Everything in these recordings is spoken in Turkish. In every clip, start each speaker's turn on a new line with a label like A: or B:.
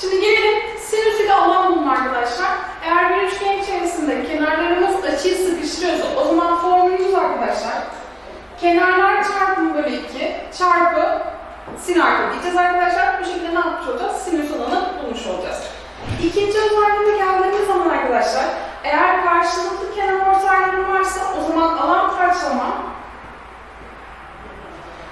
A: Şimdi gelelim sinüs ile alan bulma arkadaşlar. Eğer bir üçgen içerisinde kenarlarımız açıyı sıkıştırıyorsa o zaman formülümüz arkadaşlar kenarlar çarpımı bölü 2 çarpı sin arka diyeceğiz arkadaşlar. Bu şekilde ne yapmış olacağız? Sinüs alanı bulmuş olacağız. İkinci özelliğine geldiğimiz zaman arkadaşlar eğer karşılıklı kenar ortayları varsa o zaman alan parçalama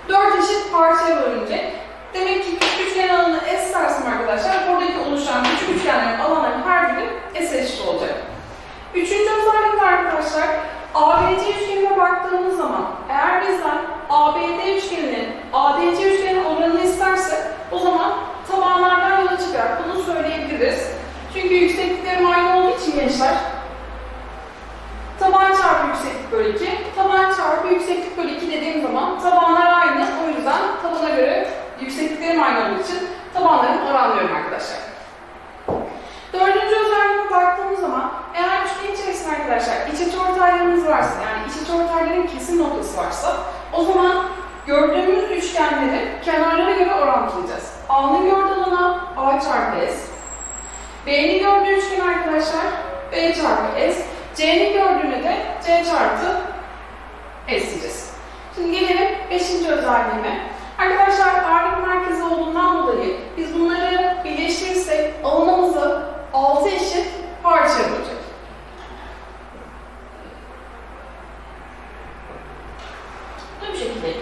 A: 4 eşit parçaya bölünecek. Demek ki küçük üçgen alanı S sarsım arkadaşlar. Buradaki oluşan küçük üçgenlerin alanların her biri S eşit olacak. Üçüncü özellik arkadaşlar. ABC üçgenine baktığımız zaman eğer bizden ABD üçgeninin ADC üçgenin oranını isterse o zaman tabanlardan yola çıkarak bunu söyleyebiliriz. Çünkü yüksekliklerim aynı olduğu için gençler taban çarpı yükseklik bölü 2, taban çarpı yükseklik bölü 2 dediğim zaman tabanlar aynı. O yüzden tabana göre yüksekliklerim aynı olduğu için tabanlarımı oranlıyorum arkadaşlar. Dördüncü özelliğine baktığımız zaman eğer üçgen içerisinde arkadaşlar iç açı ortaylarımız varsa yani iç açı ortayların kesim noktası varsa o zaman gördüğümüz üçgenleri kenarlara göre orantılayacağız. A'nın gördüğü alana A çarpı S. B'nin gördüğü üçgen arkadaşlar B çarpı S. C'nin gördüğüne de C çarpı S diyeceğiz. Şimdi gelelim 5. özelliğime. Arkadaşlar ağırlık merkezi olduğundan dolayı biz bunları birleştirirsek alanımızı 6 eşit parçaya bölecek. Bu şekilde.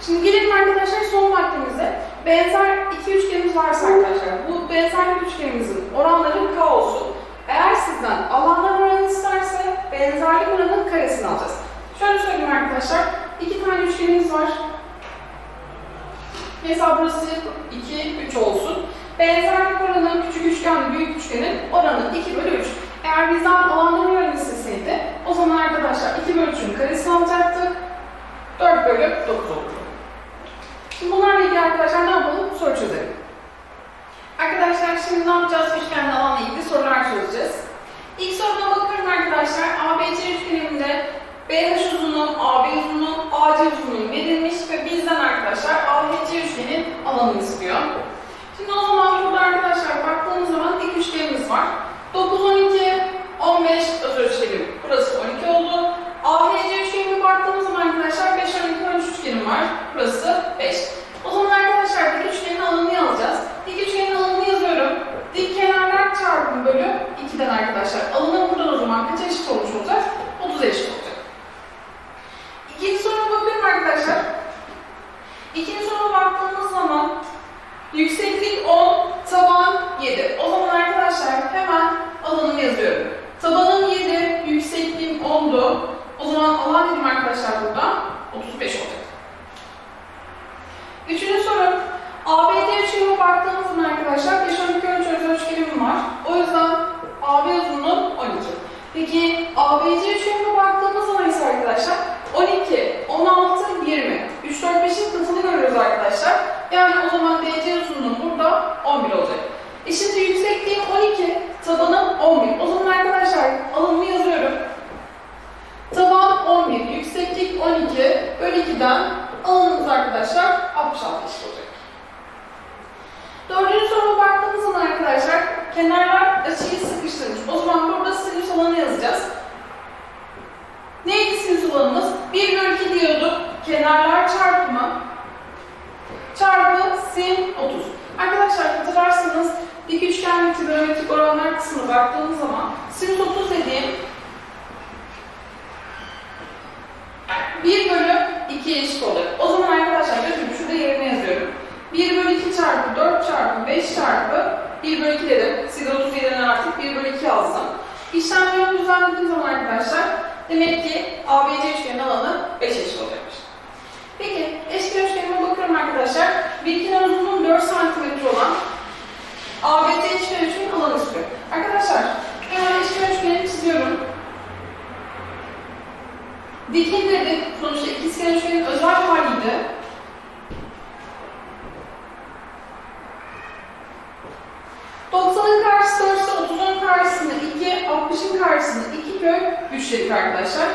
A: Şimdi gelelim arkadaşlar son maddemize. Benzer iki üçgenimiz varsa arkadaşlar, bu benzerlik üçgenimizin oranları K olsun. Eğer sizden alanlar oranı isterse benzerlik oranının karesini alacağız. Şöyle söyleyeyim arkadaşlar, iki tane üçgenimiz var. Mesela burası 2, 3 olsun. Benzerlik oranı küçük üçgenle büyük üçgenin oranı 2 bölü 3. Eğer bizden alanların oranı isteseydi o zaman arkadaşlar 2 bölü 3'ün karesini alacaktık. 4 bölü 9 oldu. Şimdi bunlarla ilgili arkadaşlar ne yapalım? Soru çözelim. Arkadaşlar şimdi ne yapacağız? Üçgenle alanla ilgili sorular çözeceğiz. İlk soruna bakıyorum arkadaşlar. ABC üçgeninde BH uzunluğu, AB uzunluğu, AC uzunluğu verilmiş ve bizden arkadaşlar ABC üçgenin alanını istiyor. Şimdi o zaman burada arkadaşlar baktığımız zaman dik üçgenimiz var. 9, 12, 15 özür dilerim. Burası 12 oldu. AHC üçgenine baktığımız zaman arkadaşlar 5, 12, 13 üçgenim var. Burası 5. O zaman arkadaşlar dik üçgenin alanını yazacağız. Dik üçgenin alanını yazıyorum. Dik kenarlar çarpımı bölü 2'den arkadaşlar. Alanı buradan o zaman kaç eşit olmuş olacak? 30 eşit olacak. İkinci soruna bakıyorum arkadaşlar. İkinci soruna baktığımız zaman yükseklik 10, taban 7. O zaman arkadaşlar hemen alanımı yazıyorum. Tabanım 7, yüksekliğim 10'du. O zaman alan dedim arkadaşlar burada 35 olacak. Üçüncü soru. ABD üçgenine baktığımız zaman arkadaşlar 5, 12, 13 özel üçgenim var. O yüzden AB uzunluğu 12. Peki ABC üçgenine baktığımız zaman ise arkadaşlar 12, 16, 20. 3, 4, 5'in katını görüyoruz arkadaşlar. Yani o zaman DC uzunluğu burada 11 olacak. E şimdi yüksekliğim 12, tabanım 11. O zaman arkadaşlar alanımı yazıyorum. Taban 11, yükseklik 12 bölü 2'den alanımız arkadaşlar 66 eşit olacak. Dördüncü soruma baktığımız zaman arkadaşlar kenarlar açıyı sıkıştırmış. O zaman burada sinüs alanı yazacağız. Neydi sinüs alanımız? 1 bölü 2 diyorduk. Kenarlar çarpımı sin 30. Arkadaşlar hatırlarsanız dik üçgen trigonometrik oranlar kısmına baktığımız zaman sinüs 30 dediğim 1 bölü 2 eşit olur. O zaman arkadaşlar bakın şurada yerine yazıyorum. 1 bölü 2 çarpı 4 çarpı 5 çarpı 1 bölü 2 dedim. Siz 30 yerine artık 1 bölü 2 yazdım. İşlemlerimi düzenlediğim zaman arkadaşlar demek ki ABC üçgenin alanı 5 eşit olacakmış. Peki eşkenar üçgenime bakıyorum arkadaşlar bir kenar uzunluğum 4 cm olan ABT içler üçgenin alan üstü. Arkadaşlar hemen içler üçgenini çiziyorum. Dikinde de sonuçta ikizkenar üçgenin özel haliydi. karşısında 30'un karşısında 2, 60'ın karşısında 2 kök 3 arkadaşlar.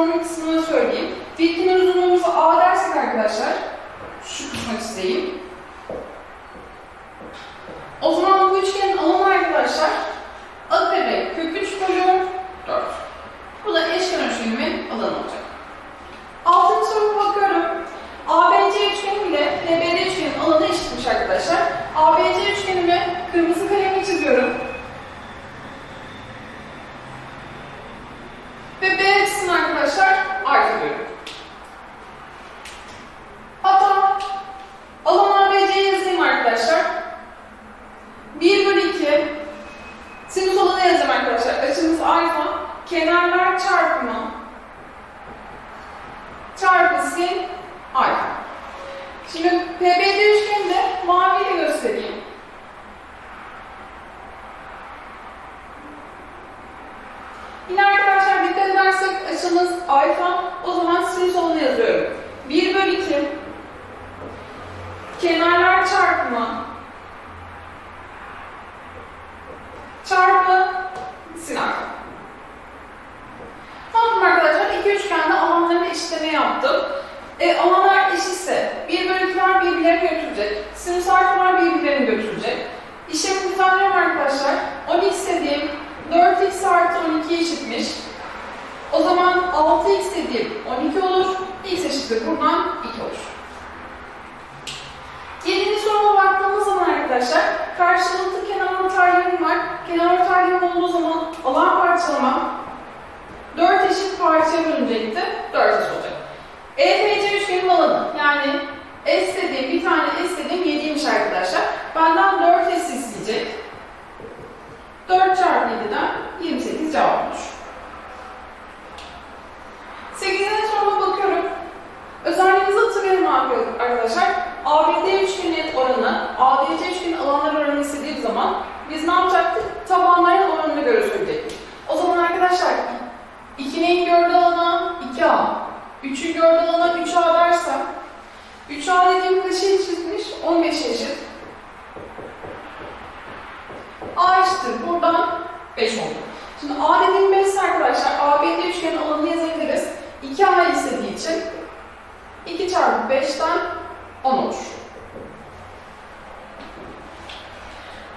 A: Formül kısmını söyleyeyim. Dikinin uzunluğumuzu A dersek arkadaşlar şu kısmı çizeyim. O zaman bu üçgenin alanı arkadaşlar A kare kök 3 bölü 4. Bu da eşkenar üçgenimin alanı olacak. Altıncı soruya bakıyorum. ABC üçgeni ile HBD üçgenin alanı eşitmiş arkadaşlar. ABC üçgenimi kırmızı kalemle çiziyorum. Ve B açısını arkadaşlar artı bölüyorum. Hatta alan ABC'yi yazayım arkadaşlar. 1 bölü 2 sinüs alanı yazacağım arkadaşlar. Açımız alfa. Kenarlar çarpımı çarpı sin alfa. Şimdi PBD üçgeni de maviyle göstereyim. Yine arkadaşlar dikkat edersek açımız alfa. O zaman sinüs alanı yazıyorum. 1 bölü 2 kenarlar çarpımı çarpı sin alfa. Tamam arkadaşlar iki üçgende alanlarını eşitleme yaptım. E, alanlar eşitse 1 bölü 2'ler birbirlerini götürecek. Sinüs alfalar birbirlerini götürecek. İşlemi düzenliyorum arkadaşlar. 10x dediğim 4x artı 12 eşitmiş. O zaman 6x dediğim 12 olur. x eşittir buradan 2 olur. Yedinci soruma baktığımız zaman arkadaşlar karşılıklı kenar ortaylarım var. Kenar ortaylarım olduğu zaman alan parçalama 4 eşit parçaya bölünecekti. 4 eşit olacak. EFC üçgenin alanı yani S dediğim bir tane S dediğim 7'ymiş arkadaşlar. Benden 4 S isteyecek. 4 çarpı 7'den 28 cevap olmuş. 8. soruma bakıyorum. Özelliğimizi hatırlayalım arkadaşlar. ABD üçgenin oranı, ADC üçgenin alanları oranını istediğim zaman biz ne yapacaktık? Tabanların oranına göre söyleyecektik. O zaman arkadaşlar 2'nin gördüğü alana 2A, 3'ün gördüğü alana 3A dersem 3A dediğim kaça eşitmiş? 15 eşit. A eşittir. Buradan 5 oldu. Şimdi A dediğim 5 ise arkadaşlar ABD üçgenin alanını yazabiliriz. 2A istediği için 2 çarpı 5'ten 10 olur.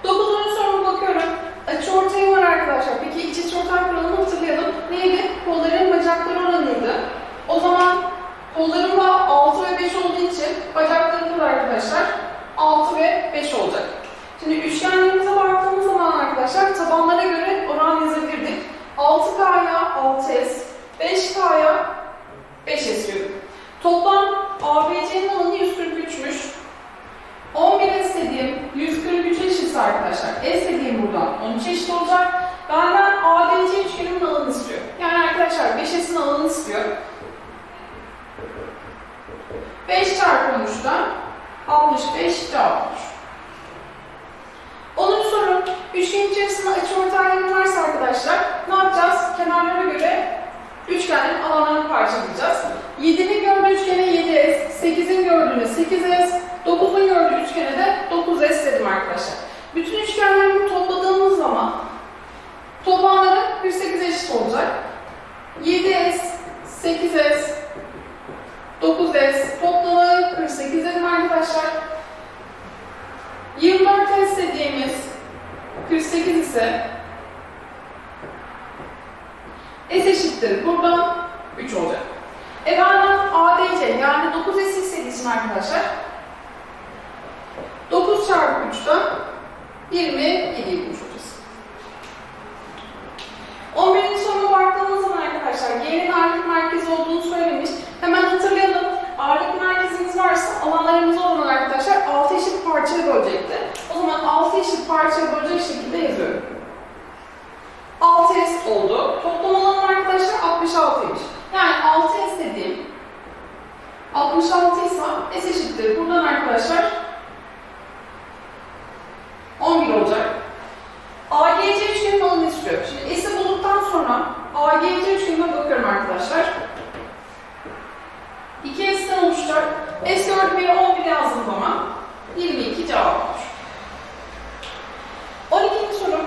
A: 9. soruma bakıyorum. Açıortay var arkadaşlar. Peki iç açıortay kuralını hatırlayalım. Neydi? Kolların bacakları oranıydı. O zaman kollarım da 6 ve 5 olduğu için bacaklarım da arkadaşlar 6 ve 5 olacak. Şimdi üçgenlerimize baktığımız zaman arkadaşlar tabanlara göre oran yazabilirdik. 6K'ya 6S, 5K'ya 5S diyorum. Toplam ABC'nin alanı 143'müş. 11 S dediğim 143 eşitse arkadaşlar. S dediğim buradan 13 eşit olacak. Benden ADC üçgenimin alanını istiyor. Yani arkadaşlar 5S'in alanını istiyor. 5 çarpı 13'ten 65 cevap olur. 10. soru. Üçgen içerisinde açıortaylarım varsa arkadaşlar ne yapacağız? Kenarlara göre üçgenin alanlarını parçalayacağız. 7'nin gördüğü üçgene 7S, 8'in gördüğüne 8S, 9'un gördüğü üçgene de 9S dedim arkadaşlar. Bütün üçgenlerimi topladığımız zaman toplamları 108 eşit olacak. 7S, 8S, 9S toplamı 48 dedim arkadaşlar. 24 S dediğimiz 48 ise S eşittir. Buradan 3 olacak. E benden ADC yani 9 S istediği arkadaşlar 9 çarpı 3'ten 27 bulmuş olacağız. 11. soruma baktığımız zaman arkadaşlar G'nin ağırlık merkezi olduğunu söylemiş. Hemen hatırlayalım. Ağırlık merkezimiz varsa alanlarımız olan arkadaşlar 6 eşit parçaya bölecekti. O zaman 6 eşit parçaya bölecek şekilde yazıyorum. 6S oldu. Toplam alanım arkadaşlar 66'ymış. Yani 6S dediğim 66 S eşittir. Buradan arkadaşlar 11 olacak. AGC üçgenin alanı istiyor. Şimdi S'i bulduktan sonra AGC üçgenine bakıyorum arkadaşlar. 2 S'ten oluşacak. S gördüğüm yere 11 yazdığım zaman 22 cevap olur. 12. soru.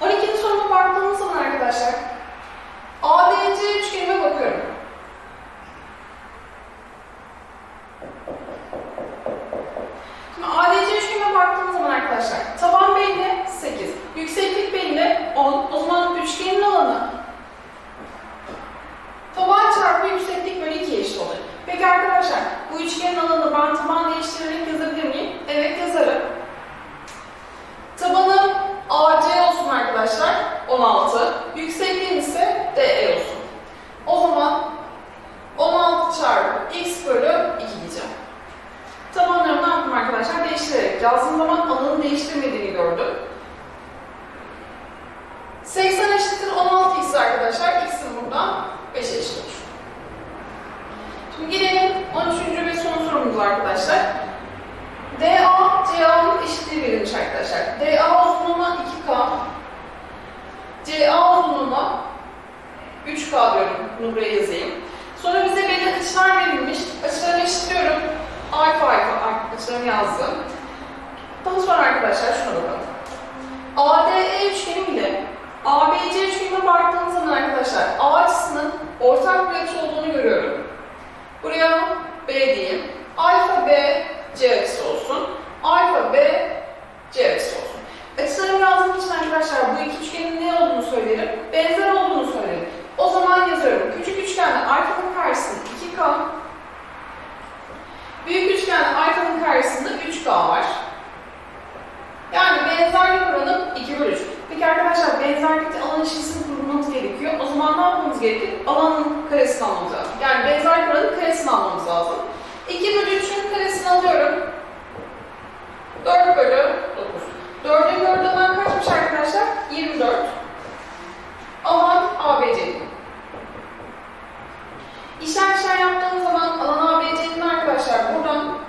A: 12. soruma baktığımız zaman arkadaşlar ADC üçgenine bakıyorum. Şimdi ADC üçgenine baktığımız zaman arkadaşlar taban belli 8, yükseklik belli 10. O zaman üçgenin alanı taban çarpı yükseklik bölü 2 eşit olur. Peki arkadaşlar bu üçgenin alanı ben taban değiştirerek yazabilir miyim? Evet yazarım. Tabanım AC olsun arkadaşlar 16. Yüksekliğim ise DE olsun. O zaman 16 çarpı x bölü 2 diyeceğim. Tabanlarımı ne yaptım arkadaşlar? Değiştirerek yazdığım zaman alanı değiştirmediğini gördüm. 80 eşittir 16 x arkadaşlar. X'in buradan 5 eşit olur. Şimdi gelelim 13. ve son sorumuza arkadaşlar. DA, CA'nın eşitliği verilmiş arkadaşlar. DA uzunluğuna 2K, CA uzunluğuna 3K diyorum. Bunu buraya yazayım. Sonra bize belli açılar verilmiş. Açılarını eşitliyorum. Alfa alfa açılarını yazdım. Daha sonra arkadaşlar şuna bakalım. ADE üçgeni ile ABC üçgenine baktığımız zaman arkadaşlar A açısının ortak bir açı olduğunu görüyorum. Buraya B diyeyim. Alfa B C açısı olsun. Alfa B C açısı olsun. Açılarımı yazdığım için arkadaşlar bu iki üçgenin ne olduğunu söylerim. Benzer olduğunu söylerim. O zaman yazıyorum. Küçük üçgende alfanın karşısında 2K. Büyük üçgende alfanın 3K var. Yani benzerlik oranı 2 bölü 3. Peki arkadaşlar benzerlikte alan ilişkisini kurmamız gerekiyor. O zaman ne yapmamız gerekir? Alanın karesini almamız lazım. Yani benzerlik oranının karesini almamız lazım. 2 bölü 3'ün karesini alıyorum. 4 bölü 9. 4'ün 4'ün alan kaçmış arkadaşlar? 24. Alan ABC. İşler işler yaptığımız zaman alan ABC'nin arkadaşlar buradan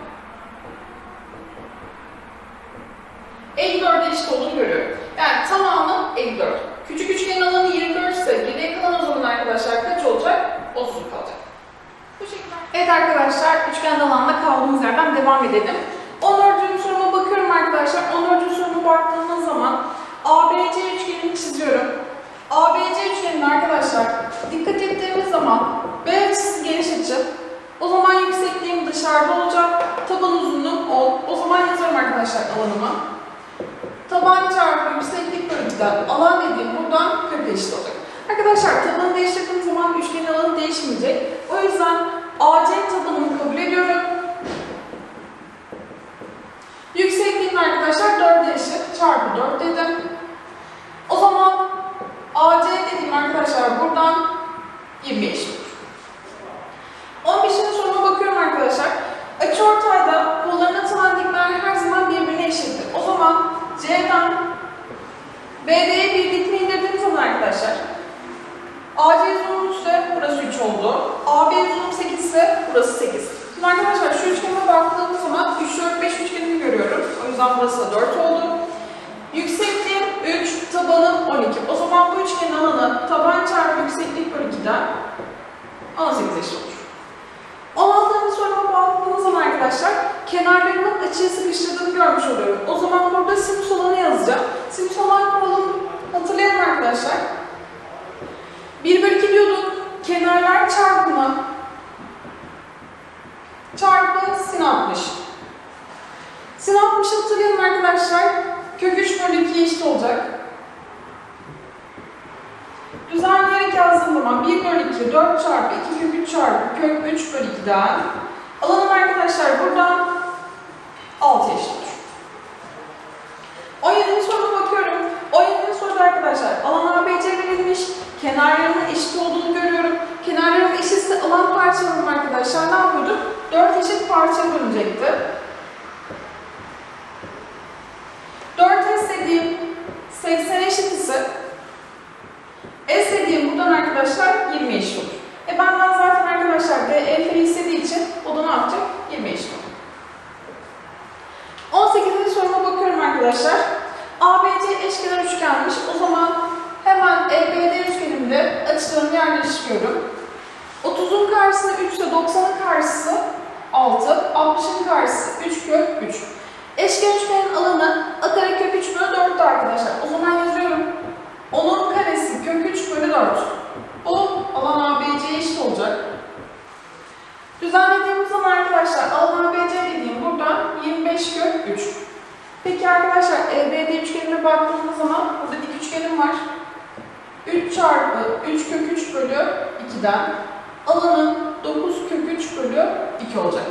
A: 54'e eşit olduğunu görüyorum. Yani tamamı 54. Küçük üçgenin alanı 24 ise geriye kalan o zaman arkadaşlar kaç olacak? 30 kalacak. Bu şekilde. Evet arkadaşlar üçgen alanla kaldığımız yerden devam edelim. 14. soruma bakıyorum arkadaşlar. 14. soruma baktığımız zaman ABC üçgenini çiziyorum. ABC üçgeninin arkadaşlar dikkat ettiğimiz zaman B açısı geniş açı. O zaman yüksekliğim dışarıda olacak. Taban uzunluğum 10. O zaman yazıyorum arkadaşlar alanıma. Taban çarpı yükseklik bölü giden alan dediğim buradan 40 eşit olacak. Arkadaşlar tabanı değiştirdiğim zaman üçgenin alanı değişmeyecek. O yüzden AC tabanımı kabul ediyorum. Yüksekliğim arkadaşlar 4'e eşit. Çarpı 4 dedim. O zaman AC dediğim arkadaşlar buradan 25 olur. 15. soruma bakıyorum arkadaşlar. Açıortayda kollarına atılan dikler her zaman birbirine eşittir. O zaman C'den BD'ye bir dikme indirdiğim zaman arkadaşlar AC uzunluğu ise burası 3 oldu. AB uzunluğu 8 ise burası 8. Şimdi arkadaşlar şu üçgene baktığımız zaman 3, 4, 5 üçgenini görüyorum. O yüzden burası da 4 oldu. Yüksekliğim 3, tabanım 12. O zaman bu üçgenin alanı taban çarpı yükseklik bölü 2'den 18 eşit olur. 16. soruma baktığımız zaman arkadaşlar kenarlarının açıya sıkıştırdığını görmüş oluyorum. O zaman burada sinüs olanı yazacağım. Sinüs olan kuralım hatırlayalım arkadaşlar. 1 bölü 2 diyorduk. Kenarlar çarpımı çarpı sin 60. Sin 60 hatırlayalım arkadaşlar. Kök 3 bölü 2 eşit olacak. Yazdığım zaman 1 bölü 2, 4 çarpı 2 kök 3 çarpı kök 3 bölü 2'den alanım arkadaşlar buradan 6 eşit olur. 17. soruna bakıyorum. 17. soruda arkadaşlar alan ABC verilmiş. Kenarlarının eşit olduğunu görüyorum. Kenarların eşitse alan parçalarım arkadaşlar ne yapıyorduk? 4 eşit parça bölünecekti. 4 dediğim 80 eşit ise en sevdiğim buradan arkadaşlar 20 eşit olur. E benden zaten arkadaşlar DEF istediği için o da ne yapacak? 20 eşit olur. 18. soruma bakıyorum arkadaşlar. ABC eşkenar üçgenmiş. O zaman hemen EBD üçgenimde açılarını yerleştiriyorum. 30'un karşısı 3 ise 90'ın karşısı 6, 60'ın karşısı 3 kök 3. Eşkenar üçgen 24. Bu alan ABC'ye eşit olacak. Düzenlediğimiz zaman arkadaşlar alan ABC dediğim burada 25 kök 3. Peki arkadaşlar EBD üçgenine baktığımız zaman burada dik üçgenim var. 3 çarpı 3 kök 3 bölü 2'den alanın 9 kök 3 bölü 2 olacak.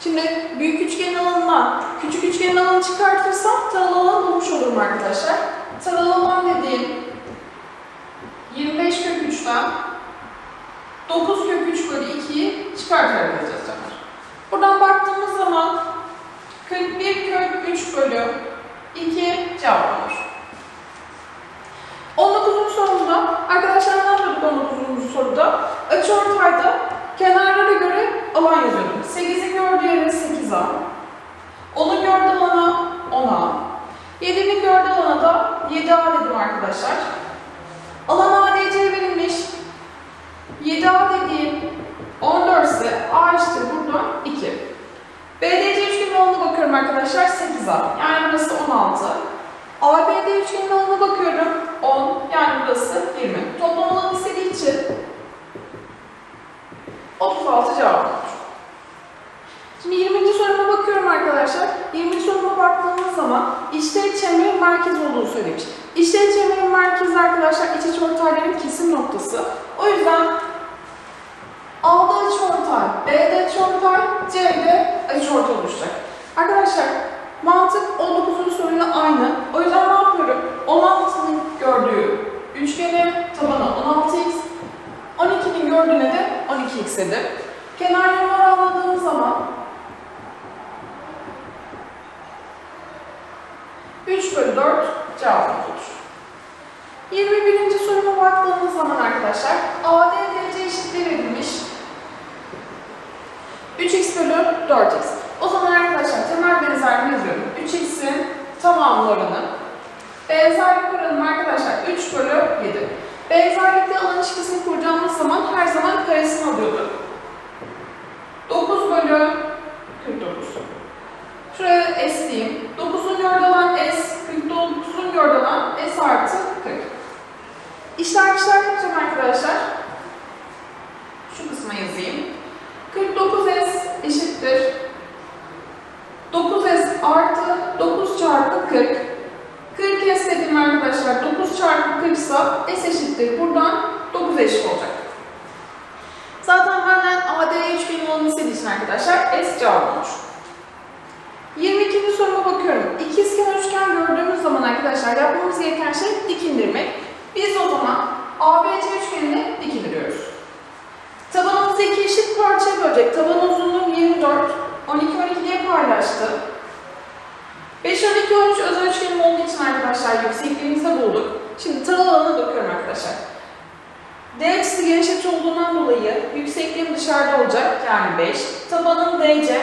A: Şimdi büyük üçgen alanından küçük üçgen alanı çıkartırsam taralı alan bulmuş olurum arkadaşlar. Taralı alan dediğim 25 kök 3'ten 9 kök 3 bölü 2'yi çıkartarak yazacağız canlar. Buradan baktığımız zaman 41 kök 3 bölü 2 cevap olur. 19. sorumuzda arkadaşlar ne yapıyorduk 19. soruda? Açıortayda kenarlara göre alan yazıyordum. 8'in gördüğü yere 8A, 10'un gördüğü alana 10A, 7'nin gördüğü alana da 7A dedim arkadaşlar. Alan ADC verilmiş. 7A dediğim 14 ise A işte buradan 2. BDC üçgenin alanına bakıyorum arkadaşlar 8A. Yani burası 16. ABD üçgenin alanına bakıyorum 10. Yani burası 20. Toplam alanı istediği için 36 cevap. Şimdi 20. soruma bakıyorum arkadaşlar. 20. soruma baktığımız zaman içte çemberin merkez olduğunu söylemiş. İçte çemberin merkezi arkadaşlar iç iç ortayların kesim noktası. O yüzden A'da açıortay, B'de açıortay, C'de açıortay oluşacak. Arkadaşlar mantık 19. soruyla aynı. O yüzden ne yapıyorum? 16'nın gördüğü üçgene tabanı 16x, 12'nin gördüğüne de 12x dedim. Kenarlarını oranladığımız zaman 3 bölü 4 cevap olur. 21. soruma baktığımız zaman arkadaşlar AD derece eşitliği verilmiş. 3x bölü 4x. O zaman arkadaşlar temel benzerliğini yazıyorum. 3x'in tamamı oranı. Benzerlik oranım arkadaşlar 3 bölü 7. Benzerlikte alan ilişkisini kuracağımız zaman her zaman karesini alıyorduk. 9 bölü 49. Şuraya s diyeyim. 9'un gördüğü alan s, 49'un gördüğü alan s artı 40. İşler işler yapacağım arkadaşlar. Şu kısma yazayım. 49s eşittir. 9s artı 9 çarpı 40. 40s dedim arkadaşlar. 9 çarpı 40 ise s eşittir. Buradan 9 eşit olacak. Zaten benden ADE üçgenin alanı istediği arkadaşlar S cevap olmuş. 22. soruma bakıyorum. İkizkenar üçgen gördüğümüz zaman arkadaşlar yapmamız gereken şey dik indirmek. Biz o zaman ABC üçgenini dik indiriyoruz. Tabanımızı iki eşit parçaya bölecek. Taban uzunluğu 24, 12, 12 diye paylaştı. 5, 12, 13 özel üçgenim olduğu için arkadaşlar yüksekliğimizi bulduk. Şimdi taral alanına bakıyorum arkadaşlar. D açısı geniş açı olduğundan dolayı yüksekliğim dışarıda olacak yani 5. Tabanım DC.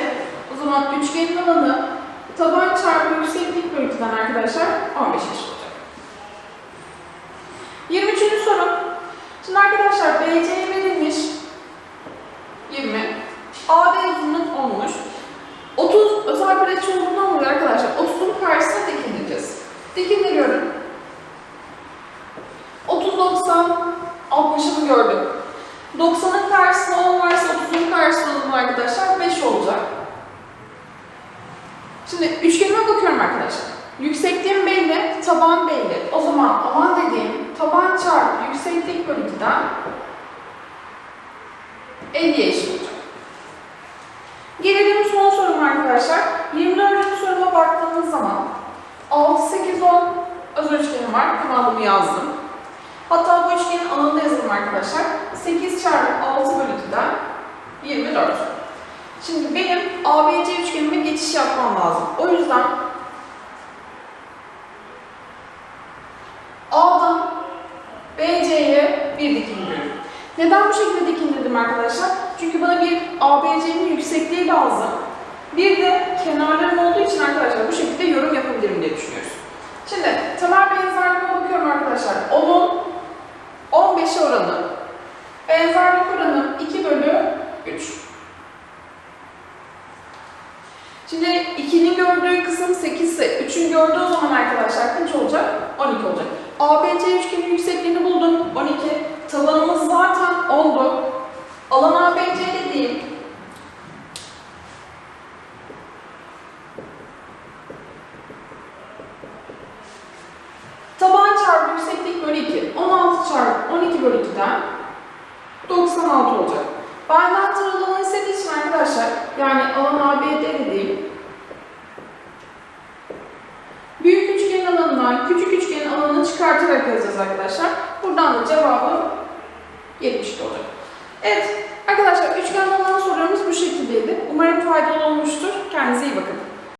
A: O zaman üçgenin alanı taban çarpı yükseklik bölü 2'den arkadaşlar 15 eşit olacak. 23. soru. Şimdi arkadaşlar BC verilmiş 20. AD uzunluk olmuş. 30 özel bir açı olduğundan dolayı arkadaşlar 30'un karşısına dik indireceğiz. Dik indiriyorum. 30 90 60'ımı gördüm. 90'ın karşısında 10 varsa 30'un karşısında 10 arkadaşlar 5 olacak. Şimdi üçgenime bakıyorum arkadaşlar. Yüksekliğim belli, taban belli. O zaman alan dediğim taban çarpı yükseklik bölü 2'den 50'ye eşit olacak. Gelelim son sorum arkadaşlar. 24. soruma baktığımız zaman 6, 8, 10 özel üçgenim var. Kanalımı yazdım. Hatta bu üçgenin alanında yazalım arkadaşlar. 8 çarpı 6 bölü 2'den 24. Şimdi benim ABC üçgenime geçiş yapmam lazım. O yüzden A'dan BC'ye bir dikim indirim. Neden bu şekilde dikim indirdim arkadaşlar? Çünkü bana bir ABC'nin yüksekliği lazım. Bir de kenarlarım olduğu için arkadaşlar bu şekilde yorum yapabilirim diye düşünüyoruz. Şimdi temel benzerliğine bakıyorum arkadaşlar. Onun 15'e oranı. Benzerlik oranı 2 bölü 3. Şimdi 2'nin gördüğü kısım 8 ise 3'ün gördüğü zaman arkadaşlar kaç olacak? 12 olacak. ABC üçgeni